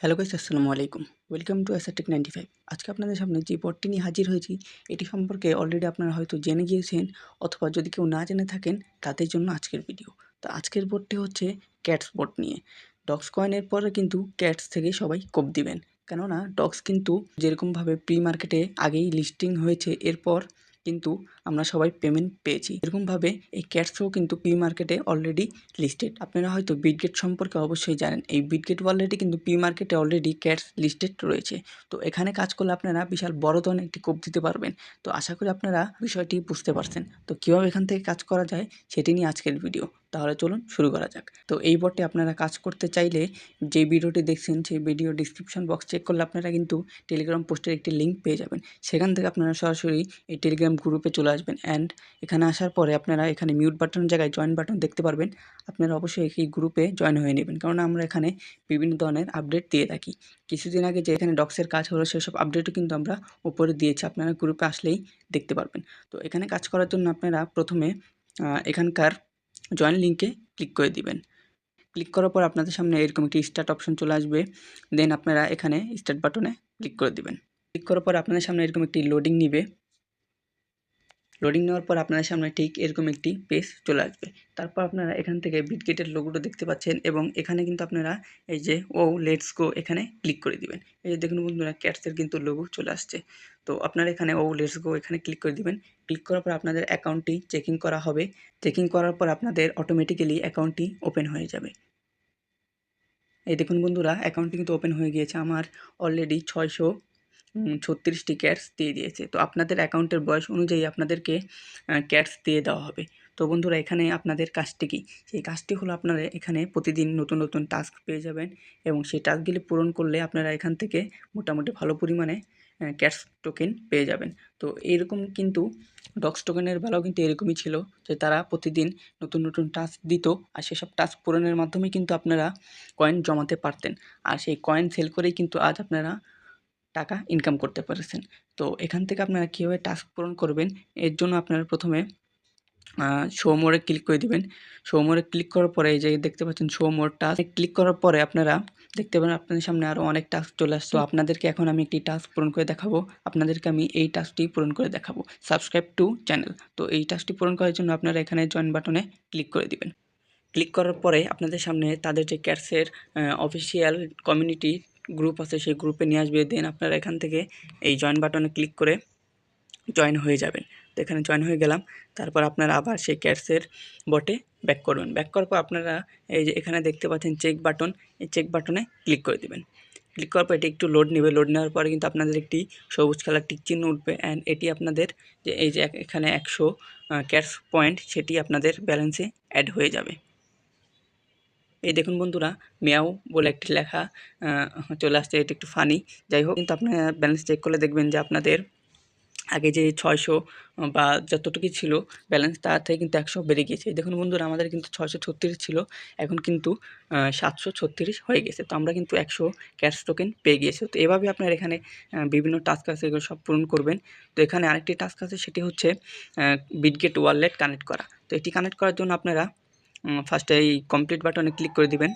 Hello guys, আসসালামু আলাইকুম। Welcome to Asatech ninety five আজকে আপনাদের সামনে যে বটটি নিয়ে হাজির হয়েছি, এটি সম্পর্কে অলরেডি আপনারা হয়তো জেনে গিয়েছেন অথবা যদি কেউ না জেনে থাকেন, তাদের জন্য আজকের ভিডিও তো আজকের বটটি হচ্ছে ক্যাটস বট নিয়ে। ডগস কয়েনের পরে কিন্তু ক্যাটস থেকে সবাই কোপ দিবেন। কেননা ডগস কিন্তু যেরকমভাবে প্রি মার্কেটে আগেই লিস্টিং হয়েছে, এরপর কিন্তু আমরা সবাই পেমেন্ট পেয়েছি। এরকমভাবে এই ক্যাটসও কিন্তু পি মার্কেটে অলরেডি লিস্টেড আপনারা হয়তো বিটগেট সম্পর্কে অবশ্যই জানেন। এই বিটগেট ওয়ালেটে কিন্তু পি মার্কেটে অলরেডি ক্যাটস লিস্টেড রয়েছে। তো এখানে কাজ করলে আপনারা বিশাল বড় ধরনের একটি কোপ দিতে পারবেন। তো আশা করি আপনারা বিষয়টি বুঝতে পারছেন। তো কীভাবে এখান থেকে কাজ করা যায় সেটি নিয়ে আজকের ভিডিও তাহলে চলুন শুরু করা যাক। তো এই বটে আপনারা কাজ করতে চাইলে যে ভিডিওটি দেখছেন সেই ভিডিও ডিসক্রিপশন বক্স চেক করলে আপনারা কিন্তু টেলিগ্রাম পোস্টের একটি লিঙ্ক পেয়ে যাবেন। সেখান থেকে আপনারা সরাসরি এই টেলিগ্রাম গ্রুপে চলে আসবেন অ্যান্ড এখানে আসার পরে আপনারা এখানে মিউট বাটনের জায়গায় জয়েন বাটন দেখতে পারবেন। আপনারা অবশ্যই এই গ্রুপে জয়েন হয়ে নেবেন। কারণ আমরা এখানে বিভিন্ন ধরনের আপডেট দিয়ে থাকি। কিছুদিন আগে যে এখানে ডক্সের কাজ হলো, সেসব আপডেটও কিন্তু আমরা উপরে দিয়েছি। আপনারা গ্রুপে আসলেই দেখতে পারবেন। তো এখানে কাজ করার জন্য আপনারা প্রথমে এখানকার জয়েন লিঙ্কে ক্লিক করে দিবেন। ক্লিক করার পর আপনাদের সামনে এরকম একটি স্টার্ট অপশন চলে আসবে। দেন আপনারা এখানে স্টার্ট বাটনে ক্লিক করে দিবেন। ক্লিক করার পর আপনাদের সামনে এরকম একটি লোডিং নিবে। লোডিং নেওয়ার পর আপনাদের সামনে ঠিক এরকম একটি পেজ চলে আসবে। তারপর আপনারা এখান থেকে বিটগেটের লোগোটা দেখতে পাচ্ছেন এবং এখানে কিন্তু আপনারা এই যে ও লেটস গো এখানে ক্লিক করে দিবেন। এই যে দেখুন বন্ধুরা ক্যাটসের কিন্তু লোগো চলে আসছে। তো আপনারা এখানে ও লেটস গো এখানে ক্লিক করে দিবেন। ক্লিক করার পর আপনাদের অ্যাকাউন্টটি চেকিং করা হবে। চেকিং করার পর আপনাদের অটোমেটিক্যালি অ্যাকাউন্টটি ওপেন হয়ে যাবে। এই দেখুন বন্ধুরা অ্যাকাউন্টটি কিন্তু ওপেন হয়ে গিয়েছে। আমার অলরেডি ছয়শো ছত্রিশটি ক্যাটস দিয়ে দিয়েছে। তো আপনাদের অ্যাকাউন্টের বয়স অনুযায়ী আপনাদেরকে ক্যাটস দিয়ে দেওয়া হবে। তো বন্ধুরা, এখানে আপনাদের কাজটি কী? সেই কাজটি হলো আপনারা এখানে প্রতিদিন নতুন নতুন টাস্ক পেয়ে যাবেন এবং সেই টাস্কগুলি পূরণ করলে আপনারা এখান থেকে মোটামুটি ভালো পরিমাণে ক্যাটস টোকেন পেয়ে যাবেন। তো এরকম কিন্তু ডক্স টোকেনের বেলাও কিন্তু এরকমই ছিল যে তারা প্রতিদিন নতুন নতুন টাস্ক দিত আর সেসব টাস্ক পূরণের মাধ্যমে কিন্তু আপনারা কয়েন জমাতে পারতেন। আর সেই কয়েন সেল করেই কিন্তু আজ আপনারা টাকা ইনকাম করতে পেরেছেন। তো এখান থেকে আপনারা কীভাবে টাস্ক পূরণ করবেন, এর জন্য আপনারা প্রথমে শো মোড়ে ক্লিক করে দিবেন। শো মোড়ে ক্লিক করার পরে এই যে দেখতে পাচ্ছেন শো মোর টাস্ক ক্লিক করার পরে আপনারা দেখতে পাবেন আপনাদের সামনে আরও অনেক টাস্ক চলে আসছে। আপনাদেরকে এখন আমি একটি টাস্ক পূরণ করে দেখাবো। আপনাদেরকে আমি এই টাস্কটি পূরণ করে দেখাবো। সাবস্ক্রাইব টু চ্যানেল তো এই টাস্কটি পূরণ করার জন্য আপনারা এখানে জয়েন বাটনে ক্লিক করে দিবেন। ক্লিক করার পরে আপনাদের সামনে তাদের যে ক্যাটসের অফিসিয়াল কমিউনিটি গ্রুপ আছে, সেই গ্রুপে নিয়ে আসবে। দেন আপনারা এখান থেকে এই জয়েন বাটনে ক্লিক করে জয়েন হয়ে যাবেন। তো এখানে জয়েন হয়ে গেলাম। তারপর আপনারা আবার সেই ক্যাটসের বটে ব্যাক করবেন। ব্যাক করার পর আপনারা এই যে এখানে দেখতে পাচ্ছেন চেক বাটন এই চেক বাটনে ক্লিক করে দেবেন। ক্লিক করার পর এটি একটু লোড নেবে। লোড নেওয়ার পরে কিন্তু আপনাদের একটি সবুজ কালার টিক চিহ্ন উঠবে অ্যান্ড এটি আপনাদের যে এই যে এখানে একশো ক্যাশ পয়েন্ট সেটি আপনাদের ব্যালেন্সে অ্যাড হয়ে যাবে। এই দেখুন বন্ধুরা, মেয়াও বলে একটি লেখা চলে আসছে, এটি একটু ফানি যাই হোক, কিন্তু আপনার ব্যালেন্স চেক করলে দেখবেন যে আপনাদের আগে যে ছয়শো বা যতটুকু ছিল ব্যালেন্স তার থেকে কিন্তু একশো বেড়ে গিয়েছে। দেখুন বন্ধুরা, আমাদের কিন্তু ছয়শো ছত্রিশ ছিল, এখন কিন্তু সাতশো ছত্রিশ হয়ে গেছে। তো আমরা কিন্তু একশো ক্যাশ টোকেন পেয়ে গিয়েছি। তো এভাবে আপনার এখানে বিভিন্ন টাস্ক আছে, এগুলো সব পূরণ করবেন। তো এখানে আরেকটি টাস্ক আছে, সেটি হচ্ছে বিটগেট ওয়ালেট কানেক্ট করা। তো এটি কানেক্ট করার জন্য আপনারা ফার্স্টে এই কমপ্লিট বাটনে ক্লিক করে দিবেন।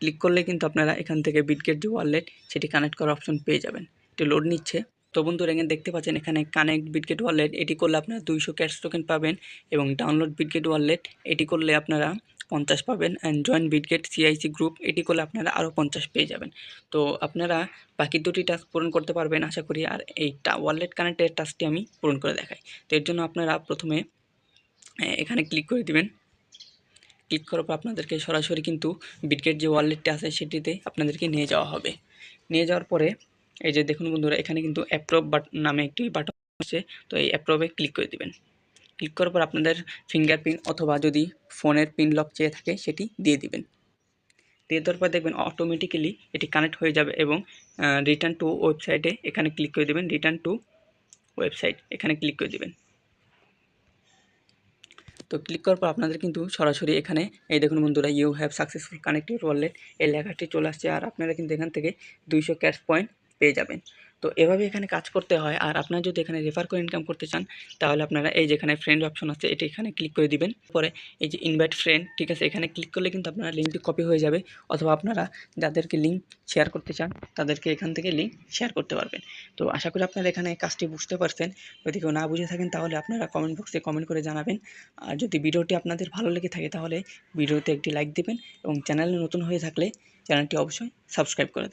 ক্লিক করলে কিন্তু আপনারা এখান থেকে বিটগেট যে ওয়ালেট সেটি কানেক্ট করার অপশন পেয়ে যাবেন। এটি লোড নিচ্ছে। তো বন্ধুরা, এখানে দেখতে পাচ্ছেন, এখানে কানেক্ট বিটগেট ওয়ালেট এটি করলে আপনারা দুইশো ক্যাশ টোকেন পাবেন এবং ডাউনলোড বিটগেট ওয়ালেট এটি করলে আপনারা পঞ্চাশ পাবেন and join Bitget CIC group এটি করলে আপনারা আরও পঞ্চাশ পেয়ে যাবেন। তো আপনারা বাকি দুটি টাস্ক পূরণ করতে পারবেন আশা করি, আর এই ওয়ালেট কানেক্টের টাস্কটি আমি পূরণ করে দেখাই। তো এর জন্য আপনারা প্রথমে এখানে ক্লিক করে দিবেন। ক্লিক করার পর আপনাদেরকে সরাসরি কিন্তু বিটগেট যে ওয়ালেটটা আছে সেটিতে আপনাদেরকে নিয়ে যাওয়া হবে। নিয়ে যাওয়ার পরে এই যে দেখুন বন্ধুরা, এখানে কিন্তু অ্যাপ্রোভ নামে একটি বাটন আছে। তো এই অ্যাপ্রোভে ক্লিক করে দিবেন। ক্লিক করার পর আপনাদের ফিঙ্গারপ্রিন্ট অথবা যদি ফোনের পিন লক চেয়ে থাকে, সেটি দিয়ে দিবেন। দিয়ে দেওয়ার পর দেখবেন অটোমেটিক্যালি এটি কানেক্ট হয়ে যাবে এবং রিটার্ন টু ওয়েবসাইটে এখানে ক্লিক করে দেবেন। রিটার্ন টু ওয়েবসাইট এখানে ক্লিক করে দেবেন। তো ক্লিক করার পর আপনাদের কিন্তু সরাসরি এখানে, এই দেখুন বন্ধুরা you have successful connected wallet এই লেখাটি চলে আসছে। আর আপনারা কিন্তু এখান থেকে দুইশো ক্যাশ পয়েন্ট পেয়ে যাবেন। তো এভাবে এখানে কাজ করতে হয়। আর আপনারা যদি এখানে রেফার করে ইনকাম করতে চান, তাহলে আপনারা এই যেখানে ফ্রেন্ড অপশন আছে, এটা এখানে ক্লিক করে দিবেন। পরে এই যে ইনভাইট ফ্রেন্ড ঠিক আছে? এখানে ক্লিক করলে কিন্তু আপনারা লিঙ্কটি কপি হয়ে যাবে। অথবা আপনারা যাদেরকে লিঙ্ক শেয়ার করতে চান, তাদেরকে এখান থেকে লিঙ্ক শেয়ার করতে পারবেন। তো আশা করি আপনারা এখানে কাজটি বুঝতে পারছেন। যদি কেউ না বুঝে থাকেন, তাহলে আপনারা কমেন্ট বক্সে কমেন্ট করে জানাবেন। আর যদি ভিডিওটি আপনাদের ভালো লেগে থাকে, তাহলে ভিডিওতে একটি লাইক দিবেন এবং চ্যানেলে নতুন হয়ে থাকলে চ্যানেলটি অবশ্যই সাবস্ক্রাইব করে দেবেন।